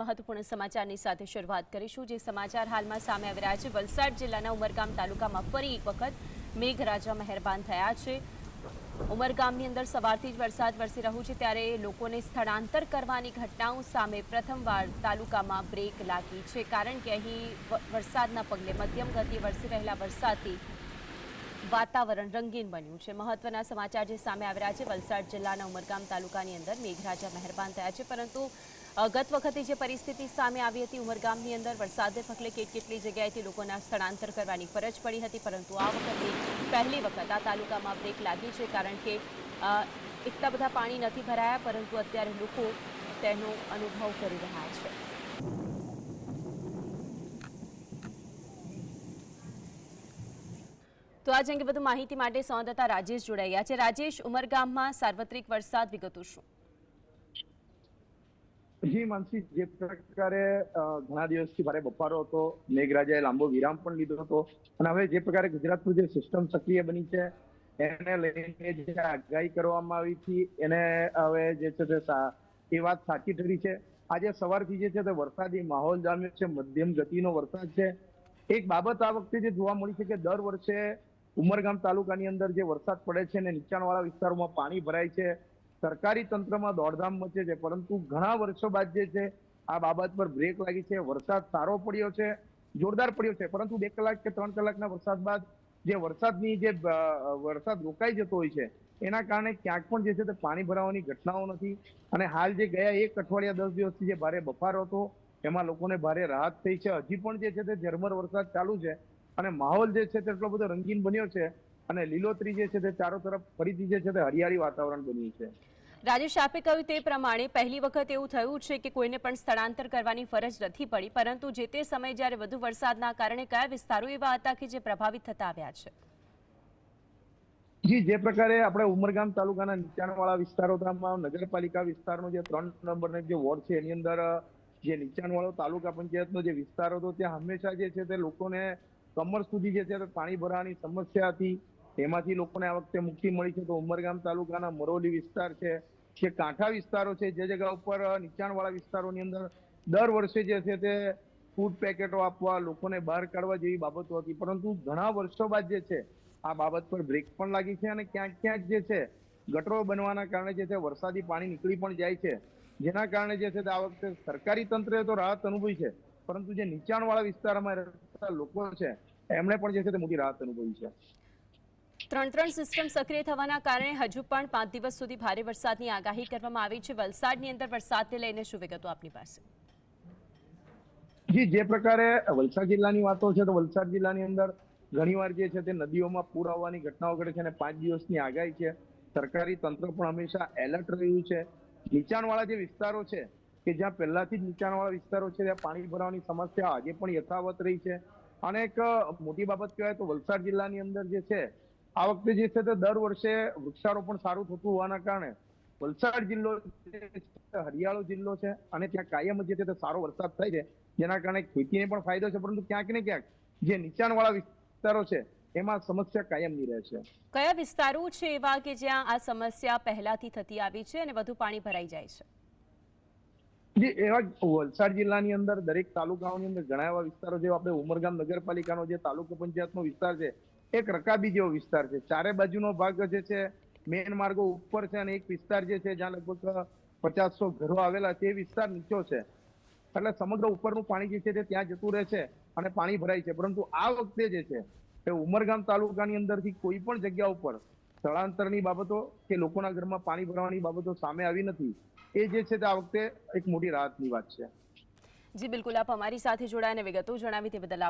મહત્વપૂર્ણ સમાચારની સાથે શરૂઆત કરીશું, જે સમાચાર હાલમાં સામે આવી રહ્યા છે. વલસાડ જિલ્લાના ઉમરગામ તાલુકામાં ફરી એક વખત મેઘરાજા મહેરબાન થયા છે. ઉમરગામની અંદર સવારથી જ વરસાદ વરસી રહ્યો છે, ત્યારે લોકોને સ્થળાંતર કરવાની ઘટનાઓ સામે પ્રથમવાર તાલુકામાં બ્રેક લાગી છે, કારણ કે અહીં વરસાદના પગલે મધ્યમ ગતિએ વરસી રહેલા વરસાદથી વાતાવરણ રંગીન બન્યું છે. મહત્વના સમાચાર જે સામે આવી રહ્યા છે, વલસાડ જિલ્લાના ઉમરગામ તાલુકાની અંદર મેઘરાજા મહેરબાન થયા છે, પરંતુ ગત વખતે જે પરિસ્થિતિ સામે આવી હતી, ઉમરગામની અંદર વરસાદને પગલે કેટ કેટલી જગ્યાએથી લોકોના સ્થળાંતર કરવાની ફરજ પડી હતી, પરંતુ આ વખતે પહેલી વખત આ તાલુકામાં બ્રેક લાગી છે, કારણ કે એટલા બધા પાણી નથી ભરાયા, પરંતુ અત્યારે લોકો તેનો અનુભવ કરી રહ્યા છે. તો આજે અંગે વધુ માહિતી માટે સંવાદદાતા રાજેશ જોડાઈ ગયા છે. રાજેશ, ઉમરગામમાં સાર્વત્રિક વરસાદ વિગતો શું? જી, માનસી, જે પ્રકારે ઘણા દિવસથી ભારે બફારો હતો, મેઘરાજાએ લાંબો વિરામ પણ લીધો હતો અને હવે જે પ્રકારે ગુજરાતનું જે સિસ્ટમ સક્રિય બની છે, એને લઈને જે આગાહી કરવામાં આવી હતી, એને હવે જે છે તે એ વાત સાચી ઠરી છે. આજે સવારથી જે છે તે વરસાદી માહોલ જામ્યો છે, મધ્યમ ગતિનો વરસાદ છે. એક બાબત આ વખતે જે જોવા મળી છે કે દર વર્ષે ઉમરગામ તાલુકાની અંદર જે વરસાદ પડે છે અને નીચાણવાળા વિસ્તારોમાં પાણી ભરાય છે સરકારી તંત્રમાં દોડધામ મચે છે, પરંતુ ઘણા વર્ષો બાદ જે છે, આ બાબત પર બ્રેક લાગી છે. વરસાદ સારો પડ્યો છે, જોરદાર પડ્યો છે, પરંતુ બે કલાક કે ત્રણ કલાકના વરસાદ બાદ જે વરસાદની જે વરસાદ રોકાઈ જતો હોય છે, એના કારણે ક્યાંક પણ જે છે તે પાણી ભરાવાની ઘટનાઓ નથી. અને હાલ જે ગયા એક અઠવાડિયા દસ દિવસથી જે ભારે બફારો હતો, એમાં લોકોને ભારે રાહત થઈ છે. હજી પણ જે છે તે ઝરમર વરસાદ ચાલુ છે અને માહોલ જે છે તે એટલો બધો રંગીન બન્યો છે અને લીલોતરી જે છે તે ચારો તરફ ફરીથી જે છે તે હરિયાળી વાતાવરણ બન્યું છે. રાજેશ આપે કહ્યું તે પ્રમાણે પહેલી વખત એવું થયું છે કે કોઈને પણ સ્થળાંતર કરવાની ફરજ નથી પડી, પરંતુ જે તે સમયે જ્યારે વધુ વરસાદના કારણે કયા વિસ્તારો એવા હતા કે જે પ્રભાવિત થતા આવ્યા છે? જી, જે પ્રકારે આપણે ઉમરગામ તાલુકાના નીચાણવાળા વિસ્તારો નગરપાલિકા વિસ્તારનો જે ત્રણ નંબરનો જે વોર્ડ છે, એની અંદર જે નીચાણવાળો તાલુકા પંચાયતનો જે વિસ્તાર હતો, ત્યાં હંમેશા જે છે તે લોકોને કમર સુધી જે છે પાણી ભરાવાની સમસ્યા હતી. એમાંથી લોકોને આ વખતે મુક્તિ મળી છે. તો ઉમરગામ તાલુકાના મરોલી વિસ્તાર છે, જે કાંઠા વિસ્તારો છે, જે જગ્યા ઉપર નીચાણવાળા વિસ્તારોની અંદર દર વર્ષે જે છે તે ફૂડ પેકેટો આપવા, લોકોને બહાર કાઢવા જેવી બાબતો હતી. પરંતુ ઘણા વર્ષો બાદ જે છે, આ બાબત પર બ્રેક પણ લાગી છે અને ક્યાંક ક્યાંક જે છે, ગટરો બનવાના કારણે જે છે વરસાદી પાણી નીકળી પણ જાય છે. જેના કારણે જે છે આ વખતે સરકારી તંત્રએ તો રાહત અનુભવી છે, પરંતુ જે નીચાણવાળા વિસ્તારમાં રહેતા લોકો છે, એમણે પણ જે છે તે મોટી રાહત અનુભવી છે. ત્રણ ત્રણ સિસ્ટમ સક્રિય થવાના કારણે હજુ પણ પાંચ દિવસ સુધી ભારે વરસાદની આગાહી કરવામાં આવી છે. વલસાડની અંદર વરસાદને લઈને શું વિગતો આપની પાસે? જી, જે પ્રકારે વલસાડ જિલ્લાની વાતો છે, તો વલસાડ જિલ્લાની અંદર ઘણીવાર જે છે તે નદીઓમાં પૂર આવવાની ઘટનાઓ ઘટે છે અને પાંચ દિવસની આગાહી છે. સરકારી તંત્ર પણ હંમેશા એલર્ટ રહ્યું છે. નીચાણવાળા જે વિસ્તારો છે, કે જ્યાં પહેલાથી જ નીચાણવાળા વિસ્તારો છે, ત્યાં પાણી ભરાવાની સમસ્યા આજે પણ યથાવત રહી છે. અને એક મોટી બાબત કહેવાય તો વલસાડ જિલ્લાની અંદર જે છે આ વખતે જે છે તે દર વર્ષે વૃક્ષારોપણ સારું થતું હોવાના કારણે વલસાડ જિલ્લો હરિયાળો જિલ્લો છે અને ત્યાં કાયમ જે છે તે સારો વરસાદ થાય છે જેના કારણે ખેતીને પણ ફાયદો છે પરંતુ ક્યાંક ને ક્યાંક જે નીચાણવાળા વિસ્તારો છે એમાં સમસ્યા કાયમની રહે છે. કયા વિસ્તારો છે એવા કે જ્યાં આ સમસ્યા પહેલાથી થતી આવી છે અને વધુ પાણી ભરાઈ જાય છે? જે એવા વલસાડ જિલ્લાની અંદર દરેક તાલુકાઓની અંદર ઘણા એવા વિસ્તારો જે આપણે ઉમરગામ નગરપાલિકાનો જે તાલુકા પંચાયતનો વિસ્તાર છે એક રકાબી જેવો વિસ્તાર છે. ચારે બાજુનો ભાગ જે છે મેન માર્ગો ઉપર છે અને એક વિસ્તાર જે છે, જ્યાં લગભગ પચાસસો ઘરો આવેલા છે, એ વિસ્તાર નીચો છે. એટલે સમગ્ર ઉપરનું પાણી જે છે તે ત્યાં જતું રહે છે અને પાણી ભરાય છે. પરંતુ આ વખતે જે છે, એ ઉમરગામ તાલુકાની અંદરથી કોઈ પણ જગ્યા ઉપર સ્થળાંતરની બાબતો કે લોકોના ઘરમાં પાણી ભરવાની બાબતો સામે આવી નથી. એ જે છે તે આ વખતે એક મોટી રાહતની વાત છે. જી, બિલકુલ. આપ અમારી સાથે જોડાઈને વિગતો જણાવી તે બદલ